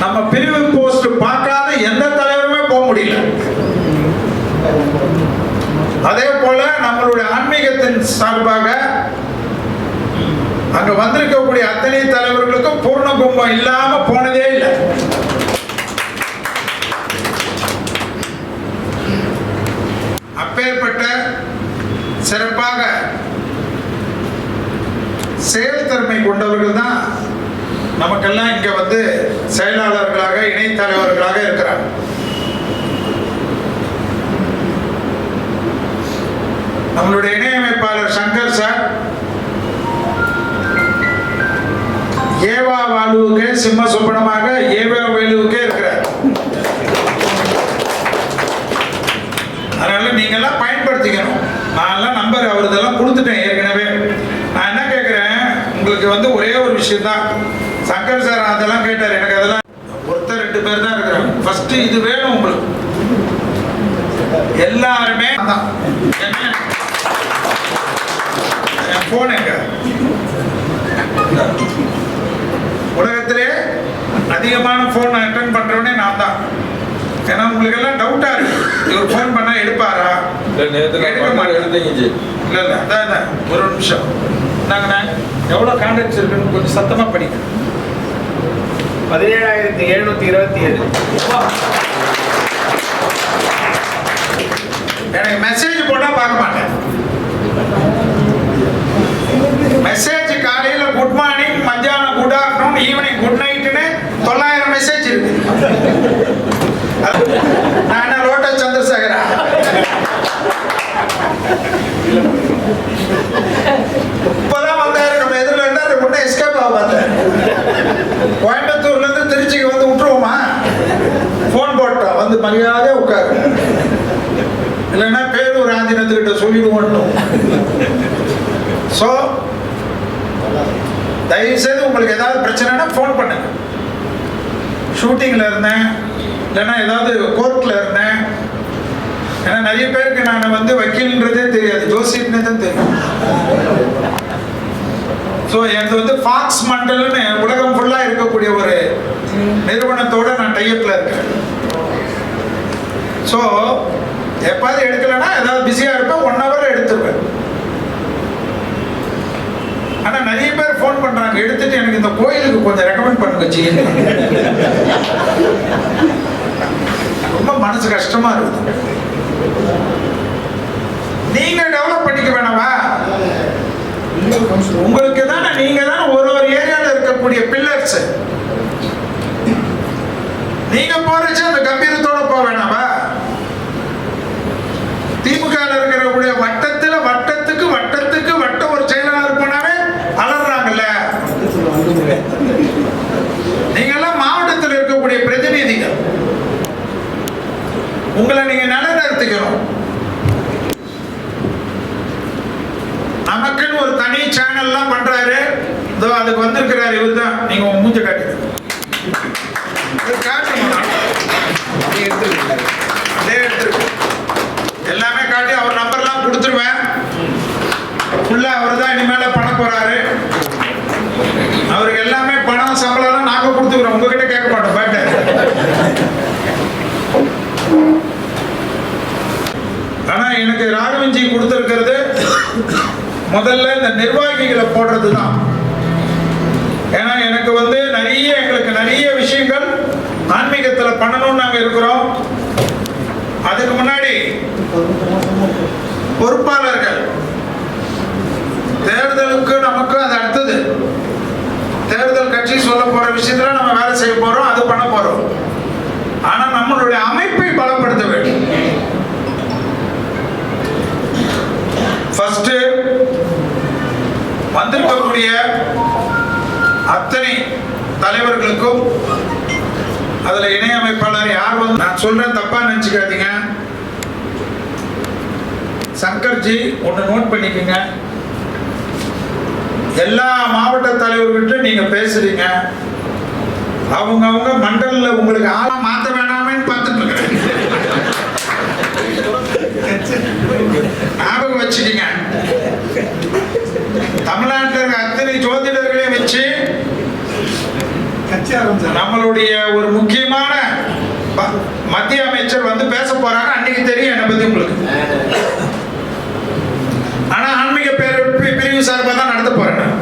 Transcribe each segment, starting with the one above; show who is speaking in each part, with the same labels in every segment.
Speaker 1: நம்ம பிரிவு போஸ்ட் பார்க்காத எந்த தலைவருமே போக முடியல. அதே போல நம்மளுடைய ஆன்மீகத்தின் சார்பாக அங்க வந்திருக்கக்கூடிய அத்தனை தலைவர்களுக்கும் பூர்ண கும்பம் இல்லாம போனதே இல்லை. அப்பேற்பட்ட சிறப்பாக செயல் திறமை கொண்டவர்கள் தான் நமக்கெல்லாம் இங்க வந்து செயலாளர்களாக இணைத் தலைவர்களாக இருக்கிறாங்க. நம்மளுடைய இணையமைப்பாளர் சங்கர் சார் ஏவா வாலுவுக்கு சிம்ம சுப்பனமாக ஏவா வேலுவுக்கே இருக்கிறார். அதனால நீங்க எல்லாம் பயன்படுத்திக்கணும். நான் எல்லாம் நம்பர் அவருதெல்லாம் கொடுத்துட்டேன் ஏற்கனவே. நான் என்ன கேட்கிறேன் உங்களுக்கு வந்து ஒரே ஒரு விஷயம் தான் சங்கர் சார் அதெல்லாம் கேட்டார். எனக்கு அதெல்லாம் ஒருத்தர் ரெண்டு பேர் தான் இருக்கிறாங்க. ஃபர்ஸ்ட் இது வேணும் உங்களுக்கு. எல்லாருமே? என் போன் எங்க? உலகத்திலே அதிகமான ஃபோன் அட்டன் பண்றவனே நான் தான். ஏன்னா உங்களுக்கு எல்லாம் டவுட்டா இருக்கு இவர் ஃபோன் பண்ணா எடுப்பாரா? எடுக்க மாட்டேன். இல்ல இல்ல. அதான். ஒரு நிமிஷம். நாங்கண்ணா எவ்வளவு கான்டாக்ட்ஸ் இருக்குன்னு கொஞ்சம் சத்தமா படிங்க.
Speaker 2: பதினேழாயிரத்தி எழுநூத்தி இருபத்தி ஏழு.
Speaker 1: எனக்கு மெசேஜ் போட்டா பார்க்க மாட்டேன் மெசேஜ் காலையில குட் மார்னிங் மத்தியானம் குட் ஆஃப்டர்நூன் ஈவினிங் குட் நைட்னு தொள்ளாயிரம் மெசேஜ் இருக்கு அது- நான் என்ன லோட்டஸ் சந்திரசேகரா இப்பதான் வந்தாரு நம்ம எதிரில் இருந்தாரு முன்னே எஸ்கேப் ஆக பார்த்தேன் கோயம்புத்தூர்ல இருந்து திருச்சிக்கு வந்து விட்டுருவோமா ஃபோன் போட்டோம் வந்து மரியாதையா உட்காரு இல்லைன்னா பேரூர் ஆஞ்சநேயத்துக்கிட்ட சொல்லிடுவோம் ஸோ தயவுசெய்து உங்களுக்கு ஏதாவது பிரச்சனைனா ஃபோன் பண்ணுங்க. ஷூட்டிங்கில் இருந்தேன். இல்லைன்னா ஏதாவது கோர்ட்டில் இருந்தேன். ஏன்னா நிறைய பேருக்கு நான் வந்து வக்கீல்ன்றதே தெரியாது. ஜோசியர்னே தான் தெரியும். ஸோ எனக்கு வந்து ஃபாக்ஸ் மண்டல்னு உலகம் ஃபுல்லாக இருக்கக்கூடிய ஒரு நிறுவனத்தோட நான் டைப்பில் இருக்கேன். ஸோ எப்பாவது எடுக்கலைன்னா ஏதாவது பிஸியாக இருப்பேன் ஒன் ஹவர் எடுத்துருவேன் ஆனால் நிறைய பேர் ஃபோன் எடுத்துட்டு எனக்கு இந்த கோயிலுக்கு கொஞ்சம் ரெக்கமெண்ட் பண்ணுங்க ஜி ரொம்ப மனசு கஷ்டமா இருக்குது. நீங்க டெவலப் பண்ணிக்க வேணாமா? உங்களுக்கு தானே நீங்க தானே ஒரு ஒரு ஏரியால இருக்கக்கூடிய பில்லர்ஸ் நீங்க போறச்சு அந்த கம்பீரத்தோட போக வேணாம். உங்களை நீங்க நிலைநிறுத்திக்கணும். நமக்குன்னு ஒரு தனி சேனல்லாம் பண்றாரு. இதோ அதுக்கு வந்திருக்கிறாரு இவர் தான் நீங்க உங்க மூஞ்ச காட்டுங்க எல்லாமே காட்டி அவர் நம்பர்லாம் கொடுத்துருவேன். ஃபுல்லாக அவர் தான் இனிமேல பண்ண போறாரு அவருக்கு எல்லாமே பணம் சம்பளம்லாம் நாங்க கொடுத்துக்கிறோம் உங்ககிட்ட கேட்க மாட்டோம் பேட்டை ஆனா எனக்கு ராகவன்ஜி கொடுத்துருக்கிறது. முதல்ல இந்த நிர்வாகிகளை போடுறது தான் ஏன்னா எனக்கு வந்து நிறைய எங்களுக்கு நிறைய விஷயங்கள் ஆன்மீகத்தில் பண்ணணும்னு நாங்க இருக்கிறோம். அதுக்கு முன்னாடி பொறுப்பாளர்கள். தேர்தலுக்கு நமக்கு அது அடுத்தது. தேர்தல் கட்சி சொல்ல போற விஷயத்துல நம்ம வேலை செய்ய போறோம் அது பண்ண போறோம். ஆனா நம்மளுடைய அமைப்பை பலப்படுத்த அத்தனை தலைவர்களுக்கும் அதுல இணையமைப்பாளர் யார் வந்து நான் சொல்றேன் தப்பா நினச்சிக்காதீங்க. சங்கர்ஜி ஒன்று நோட் பண்ணிக்கோங்க. எல்லா மாவட்ட தலைவர்கிட்ட நீங்க பேசுறீங்க. அவங்க அவங்க உங்களுக்கு ஆளா மாத்த வேண்டாம் பார்த்துட்டு இருக்கிறேன் ஞாபகம் வச்சுக்கீங்க தமிழ்நாட்டில் நம்மளுடைய ஒரு முக்கியமான மத்திய அமைச்சர் வந்து பேச போறாங்க அன்னைக்கு தெரியும் என்னை பத்தி உங்களுக்கு. ஆனா ஆன்மீக பேர் பிரிவு சார்பாக தான் நடத்த போறேன்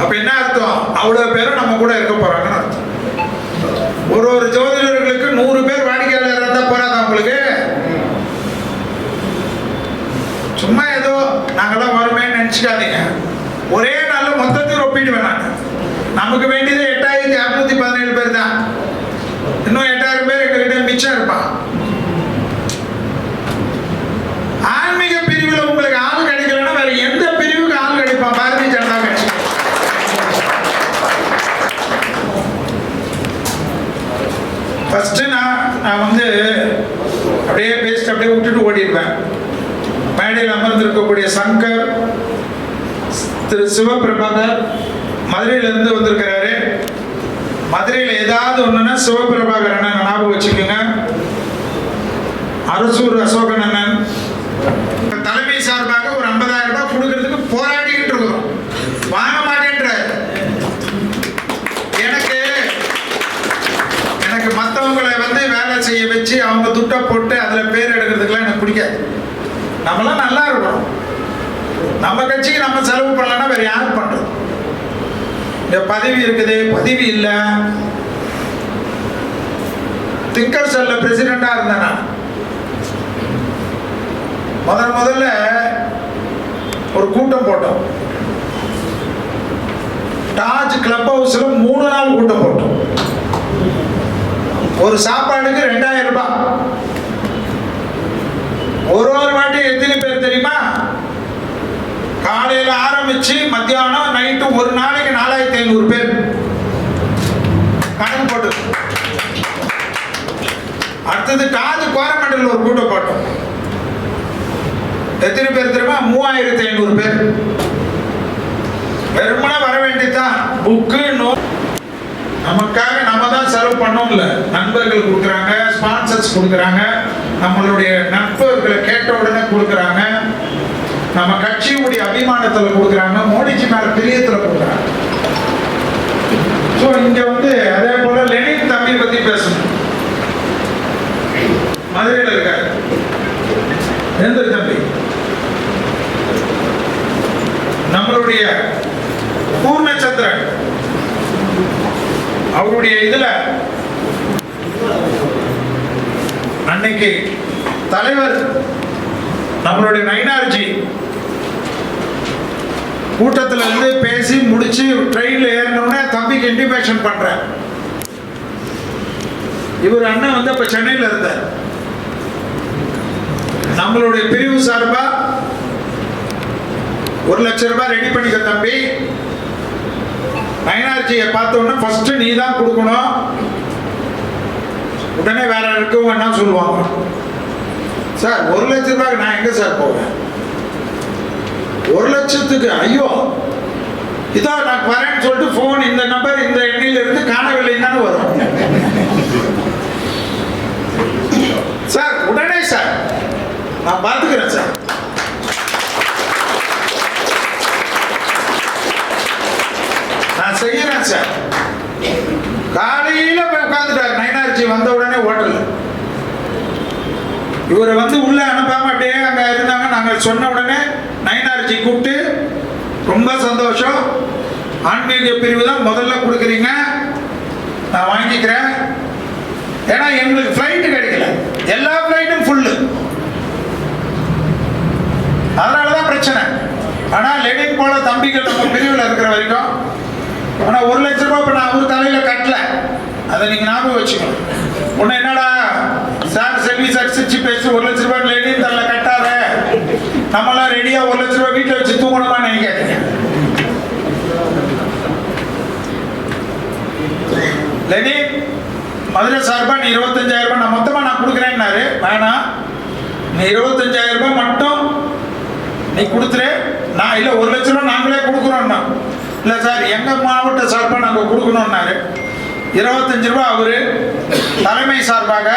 Speaker 1: அப்ப என்ன அர்த்தம்? அவ்வளவு பேரும் நம்ம கூட இருக்க போறாங்கன்னு அர்த்தம். ஒரு ஒரு ஜோதிடர்களுக்கு நூறு பேர் வாடிக்கையாளர் இருந்தா போறாதா உங்களுக்கு? சும்மா ஏதோ நாங்கெல்லாம் வருமே நினைச்சுக்காதீங்க. ஒரே நாள் மொத்தத்தையும் ஒப்பிடுவேன் நான். நமக்கு வேண்டியதே எட்டாயிரத்தி பதினேழு பேர் தான் இன்னும் எட்டாயிரம் பேர் எங்ககிட்ட மிச்சம் இருப்பான். ஆன்மீக பிரிவில் உங்களுக்கு ஆள் கிடைக்கலன்னா வேற எந்த பிரிவுக்கு ஆள் கிடைப்பான் பாரதிய ஜனதா கட்சி. ஃபர்ஸ்ட் நான் நான் வந்து அப்படியே பேசிட்டு அப்படியே விட்டுட்டு ஓடிடுவேன். மேடையில் அமர்ந்திருக்கக்கூடிய சங்கர் திரு சிவபிரபாகர் மதுரையிலிருந்து வந்திருக்கிற மதுரையில் ஏதாவது ஒன்றுன்னா சிவபிரபாகர் அண்ணன் ஞாபகம் வச்சுக்கோங்க. அரசூர் அசோகன் அண்ணன். தலைமை சார்பாக ஒரு 50000 ரூபாய் கொடுக்கறதுக்கு போராடிக்கிட்டு இருக்கிறோம். வாங்க மாட்டேன்ற எனக்கு எனக்கு மற்றவங்களை வந்து வேலை செய்ய வச்சு அவங்க துட்டை போட்டு அதில் பேர் எடுக்கிறதுக்கெல்லாம் எனக்கு பிடிக்காது. நம்மளாம் நல்லா இருக்கணும். நம்ம கட்சிக்கு நம்ம செலவு பண்ணலன்னா வேறு யாரும் பண்ணுறோம் இந்த பதவி இருக்குது பதவி இல்லை. திங்கர் செல்ல பிரசிடெண்டா இருந்தேன் முதன் முதல் முதல்ல ஒரு கூட்டம் போட்டோம். டாஜ் கிளப் ஹவுஸ்ல மூணு நாள் கூட்டம் போட்டோம். ஒரு சாப்பாடுக்கு ரெண்டாயிரம் ரூபாய். ஒரு ஒரு வாட்டி காலையில ஆரம்பிச்சு மத்தியானம் நைட்டு ஒரு நாளைக்கு நாலாயிரத்தி ஐநூறு பேர். கணக்கு போட்டு. அடுத்தது டாஜ் கோரமண்டல் ஒரு கூட்டம் போட்டோம். எத்தனை பேர் தெரியுமா? மூவாயிரத்தி ஐநூறு பேர். வெறுமனா வர வேண்டியதுதான் புக்கு நோ நமக்காக நம்ம தான் செலவு பண்ணோம்ல. நண்பர்கள் கொடுக்குறாங்க ஸ்பான்சர்ஸ் கொடுக்குறாங்க. நம்மளுடைய நட்பர்களை கேட்ட உடனே கொடுக்குறாங்க. நம்ம கட்சியுடைய அபிமானத்துல கொடுக்குறாங்க மோடிஜி மேல பிரியத்துல கொடுக்குறாங்க. ஸோ இங்க வந்து அதே போல லெனின் தம்பி பத்தி பேசணும். மதுரையில் இருக்காரு. எந்த தம்பி? நம்மளுடைய பூர்ணச்சந்திரன். அவருடைய இதுல அன்னைக்கு தலைவர் நம்மளுடைய நயினார்ஜி. கூட்டத்தில் இருந்து பேசி முடிச்சு ட்ரெயினில் ஏறினோடனே தம்பிக்கு இன்டிமேஷன் பண்ணுறேன் இவர் அண்ணன் வந்து இப்போ சென்னையில் இருந்தார். நம்மளுடைய பிரிவு சார்பாக ஒரு லட்சம் ரூபாய் ரெடி பண்ணிக்க தம்பி. நயனார்ஜியை பார்த்த ஃபஸ்ட்டு நீ தான் கொடுக்கணும். உடனே வேற இருக்கவங்க என்ன சொல்லுவாங்க. சார் ஒரு லட்ச ரூபாய்க்கு நான் எங்கே சார் போவேன்? ஒரு லட்சத்துக்கு ஐயோ. இதோ நான் வரேன்னு சொல்லிட்டு ஃபோன் இந்த நம்பர் இந்த எண்ணில இருந்து காணவில்லை தானே வரும். சார் உடனே சார். நான் பார்த்துக்கிறேன் சார். நான் செய்யறேன் சார். காலையில போய் உட்காந்துட்டார் நைனார்ஜி வந்த உடனே ஹோட்டல் இவரை வந்து உள்ள அனுப்பாம அப்படியே அங்க இருந்தாங்க. நாங்கள் சொன்ன உடனே நயனார்ஜி கூப்பிட்டு ரொம்ப சந்தோஷம். ஆன்மீக பிரிவு தான் முதல்ல கொடுக்குறீங்க. நான் வாங்கிக்கிறேன். ஏன்னா எங்களுக்கு ஃப்ளைட்டு கிடைக்கல. எல்லா ஃப்ளைட்டும் ஃபுல்லு அதனால தான் பிரச்சனை. ஆனால் லெனின் போல தம்பிகள் நம்ம பிரிவில் இருக்கிற வரைக்கும் ஆனால் ஒரு லட்ச ரூபாய் இப்போ நான் ஒரு தலையில் கட்டல. அதை நீங்கள் ஞாபகம் வச்சுக்கணும். ஒன்று என்னடா சார் சர்வீஸ் அடிச்சு பேசி ஒரு லட்ச ரூபாய் லெனின் தரல கட்டாத? நம்மளாம் ரெடியாக ஒரு லட்ச ரூபாய் வீட்டில் வச்சு தூங்கணுமா நினைக்காதீங்க லெனி மதுரை சார்பாக நீ இருபத்தஞ்சாயிரம் ரூபாய் நான் மொத்தமாக நான் கொடுக்குறேன்னாரு. வேணாம் நீ இருபத்தஞ்சாயிரம் ரூபாய் மட்டும் நீ கொடுத்துரு. நான் இல்லை ஒரு லட்ச ரூபா நாங்களே கொடுக்குறோம்னா. இல்லை சார் எங்கள் மாவட்ட சார்பாக நாங்கள் கொடுக்கணும்னாரு. இருபத்தஞ்சு ரூபா அவரு தலைமை சார்பாக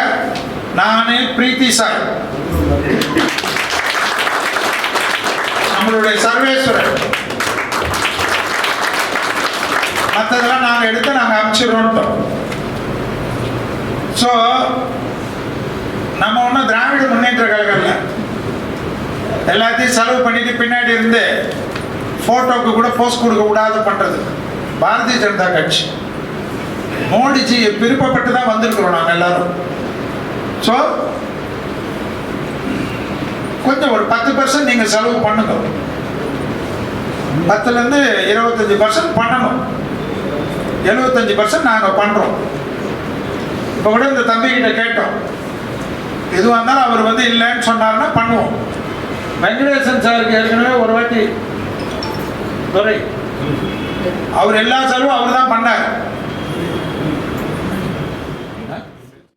Speaker 1: நான் பிரீத்தி சார். நம்மளுடைய சர்வேஸ்வரர். மற்றதெல்லாம் நாங்கள் எடுத்து நாங்கள் அனுப்பிச்சிடுறோன்ட்டோம் ஸோ நம்ம ஒன்றும் திராவிட முன்னேற்ற கழகம் இல்லை எல்லாத்தையும் செலவு பண்ணிட்டு பின்னாடி இருந்து ஃபோட்டோக்கு கூட போஸ்ட் கொடுக்க கூடாது பண்ணுறது பாரதிய ஜனதா கட்சி. மோடிஜி விருப்பப்பட்டு தான் வந்திருக்கிறோம் நாங்கள் எல்லாரும். ஸோ கொஞ்சம் ஒரு பத்து பர்சன்ட் நீங்கள் செலவு பண்ணுங்க. பத்துலேருந்து இருபத்தஞ்சி பர்சன்ட் பண்ணணும். எழுபத்தஞ்சி பர்சன்ட் நாங்கள் பண்ணுறோம் இப்போ கூட இந்த தம்பிக்கிட்ட கேட்டோம். எதுவாக இருந்தாலும் அவர் வந்து இல்லைன்னு சொன்னாருன்னா பண்ணுவோம். வெங்கடேசன் சாருக்கு ஏற்கனவே ஒரு வாட்டி துறை. அவர் எல்லா செலவும் அவர் தான் பண்ணார்.